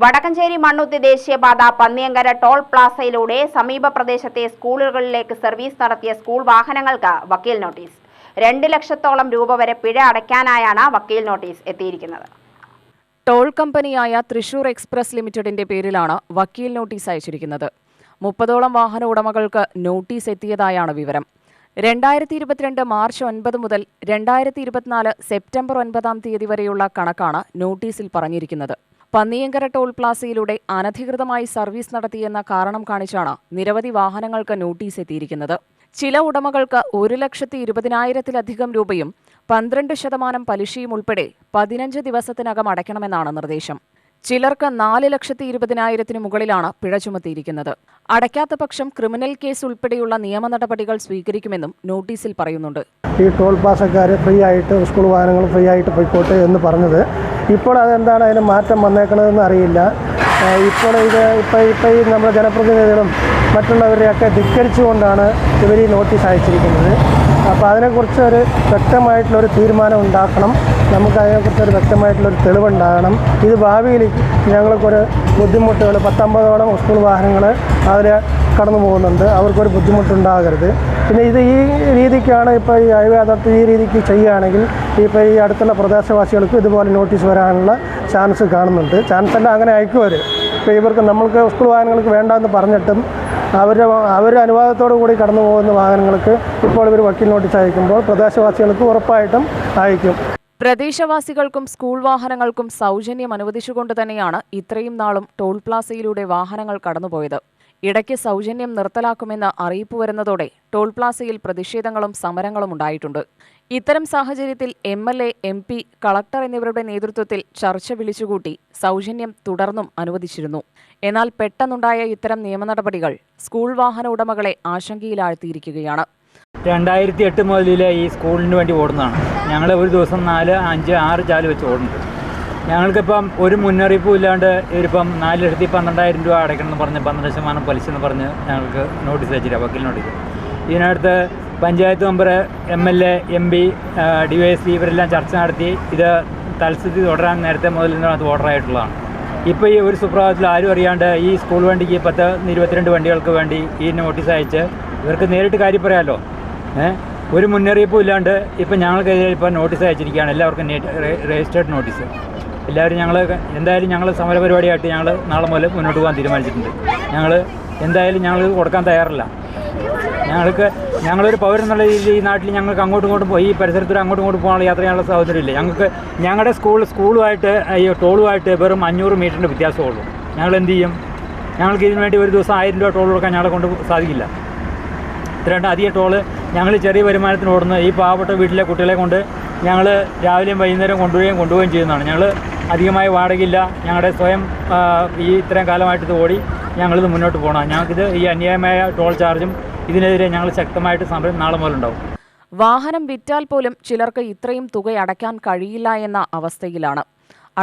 വടക്കഞ്ചേരി മണ്ണുത്തി ദേശീയപാത പന്നിയങ്കര ടോൾ പ്ലാസയിലൂടെ സമീപ പ്രദേശത്തെ സ്കൂളുകളിലേക്ക് സർവീസ് നടത്തിയ സ്കൂൾ വാഹനങ്ങൾക്ക് വക്കീൽ നോട്ടീസ്. രണ്ട് ലക്ഷത്തോളം രൂപ വരെ പിഴ അടയ്ക്കാനായാണ് വക്കീൽ നോട്ടീസ് എത്തിയിരിക്കുന്നത്. ടോൾ കമ്പനിയായ തൃശൂർ എക്സ്പ്രസ് ലിമിറ്റഡിന്റെ പേരിലാണ് വക്കീൽ നോട്ടീസ് അയച്ചിരിക്കുന്നത്. മുപ്പതോളം വാഹന ഉടമകൾക്ക് നോട്ടീസ് എത്തിയതായാണ് വിവരം. രണ്ടായിരത്തി ഇരുപത്തിരണ്ട് മാർച്ച് ഒൻപത് മുതൽ രണ്ടായിരത്തി ഇരുപത്തിനാല് സെപ്റ്റംബർ ഒൻപതാം തീയതി വരെയുള്ള കണക്കാണ് നോട്ടീസിൽ പറഞ്ഞിരിക്കുന്നത്. പന്നിയങ്കര ടോൾ പ്ലാസയിലൂടെ അനധികൃതമായി സർവീസ് നടത്തിയെന്ന കാരണം കാണിച്ചാണ് നിരവധി വാഹനങ്ങൾക്ക് നോട്ടീസ് എത്തിയിരിക്കുന്നത്. ചില ഉടമകൾക്ക് ഒരു ലക്ഷത്തി ഇരുപതിനായിരത്തിലധികം രൂപയും പന്ത്രണ്ട് ശതമാനം പലിശയും ഉൾപ്പെടെ പതിനഞ്ച് ദിവസത്തിനകം അടയ്ക്കണമെന്നാണ് നിർദ്ദേശം. ചിലർക്ക് നാല് ലക്ഷത്തി ഇരുപതിനായിരത്തിന് മുകളിലാണ് പിഴ ചുമത്തിയിരിക്കുന്നത്. അടയ്ക്കാത്ത പക്ഷം ക്രിമിനൽ കേസ് ഉൾപ്പെടെയുള്ള നിയമ നടപടികൾ സ്വീകരിക്കുമെന്നും നോട്ടീസിൽ പറയുന്നുണ്ട്. ഈ ടോൾ പാസക്കാർ ഫ്രീ ആയിട്ട് സ്കൂൾ വാഹനങ്ങൾ ഫ്രീ ആയിട്ട് പോയിക്കോട്ടെ എന്ന് പറഞ്ഞത്. ഇപ്പോൾ അതെന്താണ് അതിന് മാറ്റം വന്നേക്കണതെന്ന് അറിയില്ല. ഇപ്പോൾ ഇത് ഇപ്പോൾ ഇപ്പോൾ ഈ നമ്മുടെ ജനപ്രതിനിധികളും മറ്റുള്ളവരെയൊക്കെ ധിക്കരിച്ചുകൊണ്ടാണ് ഇവർ ഈ നോട്ടീസ് അയച്ചിരിക്കുന്നത്. അപ്പോൾ അതിനെക്കുറിച്ച് ഒരു വ്യക്തമായിട്ടുള്ളൊരു തീരുമാനം ഉണ്ടാക്കണം. നമുക്ക് അതിനെക്കുറിച്ച് ഒരു വ്യക്തമായിട്ടുള്ളൊരു തെളിവുണ്ടാകണം. ഇത് ഭാവിയിൽ ഞങ്ങൾക്കൊരു ബുദ്ധിമുട്ടുകൾ പത്തൊമ്പതോളം സ്കൂൾ വാഹനങ്ങൾ അതിൽ കടന്നു പോകുന്നുണ്ട്. അവർക്കൊരു ബുദ്ധിമുട്ടുണ്ടാകരുത്. പിന്നെ ഇത് ഈ രീതിക്കാണ് ഇപ്പോൾ ഈ ഹൈവേ അതോറിറ്റി ഈ രീതിക്ക് ചെയ്യുകയാണെങ്കിൽ ഇപ്പോൾ ഈ അടുത്തുള്ള പ്രദേശവാസികൾക്ക് ഇതുപോലെ നോട്ടീസ് വരാനുള്ള ചാൻസ് കാണുന്നുണ്ട്. ചാൻസ് എല്ലാം അങ്ങനെ അയക്കുവരും. ഇപ്പോൾ ഇവർക്ക് നമ്മൾക്ക് സ്കൂൾ വാഹനങ്ങൾക്ക് വേണ്ടെന്ന് പറഞ്ഞിട്ടും അവർ അവരുടെ അനുവാദത്തോടു കൂടി കടന്നു പോകുന്ന വാഹനങ്ങൾക്ക് ഇപ്പോൾ ഇവർ വക്കീൽ നോട്ടീസ് അയക്കുമ്പോൾ പ്രദേശവാസികൾക്ക് ഉറപ്പായിട്ടും അയക്കും. പ്രദേശവാസികൾക്കും സ്കൂൾ വാഹനങ്ങൾക്കും സൗജന്യം അനുവദിച്ചുകൊണ്ട് തന്നെയാണ് ഇത്രയും നാളും ടോൾ പ്ലാസയിലൂടെ വാഹനങ്ങൾ കടന്നുപോയത്. ഇടയ്ക്ക് സൗജന്യം നിർത്തലാക്കുമെന്ന് അറിയിപ്പ് വരുന്നതോടെ ടോൾ പ്ലാസയിൽ പ്രതിഷേധങ്ങളും സമരങ്ങളും ഉണ്ടായിട്ടുണ്ട്. ഇത്തരം സാഹചര്യത്തിൽ M L A M P collector എന്നിവരുടെ നേതൃത്വത്തിൽ ചർച്ച വിളിച്ചുകൂട്ടി സൗജന്യം തുടർന്നും അനുവദിച്ചിരുന്നു. എന്നാൽ പെട്ടെന്നുണ്ടായ ഇത്തരം നിയമ നടപടികൾ സ്കൂൾ വാഹന ഉടമകളെ ആശങ്കയിലാഴ്ത്തിയിരിക്കുകയാണ്. രണ്ടായിരത്തി എട്ട് മുതലേ ഈ സ്കൂളിന് വേണ്ടി ഓടുന്നതാണ്. ഞങ്ങൾ ഒരു ദിവസം നാല് അഞ്ച് ആറ് ചാൽ വെച്ച് ഓടുന്നുണ്ട്. ഞങ്ങൾക്കിപ്പം ഒരു മുന്നറിയിപ്പും ഇല്ലാണ്ട് ഇവരിപ്പം നാല് ലക്ഷത്തി പന്ത്രണ്ടായിരം രൂപ അടയ്ക്കണം എന്ന് പറഞ്ഞ് പന്ത്രണ്ട് ശതമാനം പലിശ എന്ന് പറഞ്ഞ് ഞങ്ങൾക്ക് നോട്ടീസ് അയച്ചില്ല വക്കീൽ notice ഇതിനടുത്ത് panchayat member M L A M P D Y S P ഇവരെല്ലാം ചർച്ച നടത്തി ഇത് തൽസ്ഥിതി തുടരാൻ നേരത്തെ മുതൽ ഇതിനകത്ത് ഓർഡറായിട്ടുള്ളതാണ് ഇപ്പോൾ ഈ ഒരു സുപ്രഭാതത്തിൽ ആരും അറിയാണ്ട് ഈ സ്കൂൾ വണ്ടിക്ക് പത്ത് ഇരുപത്തിരണ്ട് വണ്ടികൾക്ക് വേണ്ടി ഈ നോട്ടീസ് അയച്ച് ഇവർക്ക് നേരിട്ട് കാര്യം പറയാമല്ലോ ഒരു മുന്നറിയിപ്പും ഇല്ലാണ്ട് ഇപ്പം ഞങ്ങൾക്കെതിരെ ഇപ്പോൾ നോട്ടീസ് അയച്ചിരിക്കുകയാണ്. എല്ലാവർക്കും രജിസ്റ്റേർഡ് നോട്ടീസ് എല്ലാവരും ഞങ്ങൾ എന്തായാലും ഞങ്ങൾ സമരപരിപാടിയായിട്ട് ഞങ്ങൾ നാളെ മുതൽ മുന്നോട്ട് പോകാൻ തീരുമാനിച്ചിട്ടുണ്ട്. ഞങ്ങൾ എന്തായാലും ഞങ്ങൾ കൊടുക്കാൻ തയ്യാറില്ല. ഞങ്ങൾക്ക് ഞങ്ങളൊരു പൗരൻ എന്നുള്ള രീതിയിൽ ഈ നാട്ടിൽ ഞങ്ങൾക്ക് അങ്ങോട്ടും ഇങ്ങോട്ടും പോയി ഈ പരിസരത്തൂടെ അങ്ങോട്ടും ഇങ്ങോട്ടും പോകാനുള്ള യാത്ര ചെയ്യാനുള്ള സൗകര്യമില്ല ഞങ്ങൾക്ക് ഞങ്ങളുടെ സ്കൂൾ സ്കൂളുമായിട്ട് അയ്യോ ടോളുമായിട്ട് വെറും അഞ്ഞൂറ് മീറ്ററിന്റെ വ്യത്യാസമുള്ളൂ ഞങ്ങൾ എന്ത് ചെയ്യും? ഞങ്ങൾക്ക് ഇതിനു വേണ്ടി ഒരു ദിവസം ആയിരം രൂപ ടോൾ കൊടുക്കാൻ ഞങ്ങളെ കൊണ്ട് സാധിക്കില്ല. ഇത്രണ്ട് അധിക ടോൾ ഞങ്ങൾ ചെറിയ വരുമാനത്തിന് ഓടുന്ന ഈ പാവപ്പെട്ട വീട്ടിലെ കുട്ടികളെ കൊണ്ട് ഞങ്ങൾ രാവിലെയും വൈകുന്നേരം കൊണ്ടുപോവുകയും കൊണ്ടുപോവുകയും ചെയ്യുന്നതാണ്. ഞങ്ങൾ അധികമായി വാടകയില്ല. ഞങ്ങളുടെ സ്വയം ഈ ഇത്രയും കാലമായിട്ട് ഇത് ഓടി ഞങ്ങളിത് മുന്നോട്ട് പോകണം ഞങ്ങൾക്കിത് ഈ അന്യായമായ ടോൾ ചാർജും ഇതിനെതിരെ ഞങ്ങൾ ശക്തമായിട്ട് സമരം നാളെ മുതലുണ്ടാവും. വാഹനം വിറ്റാൽ പോലും ചിലർക്ക് ഇത്രയും തുക അടയ്ക്കാൻ കഴിയില്ല എന്ന അവസ്ഥയിലാണ്.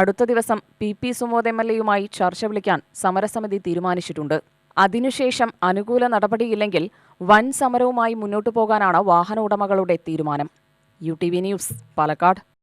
അടുത്ത ദിവസം P P Sumod M L എയുമായി ചർച്ച വിളിക്കാൻ സമരസമിതി തീരുമാനിച്ചിട്ടുണ്ട്. അതിനുശേഷം അനുകൂല നടപടിയില്ലെങ്കിൽ വൻ സമരവുമായി മുന്നോട്ടു പോകാനാണ് വാഹന ഉടമകളുടെ തീരുമാനം. U T V news Palakkad.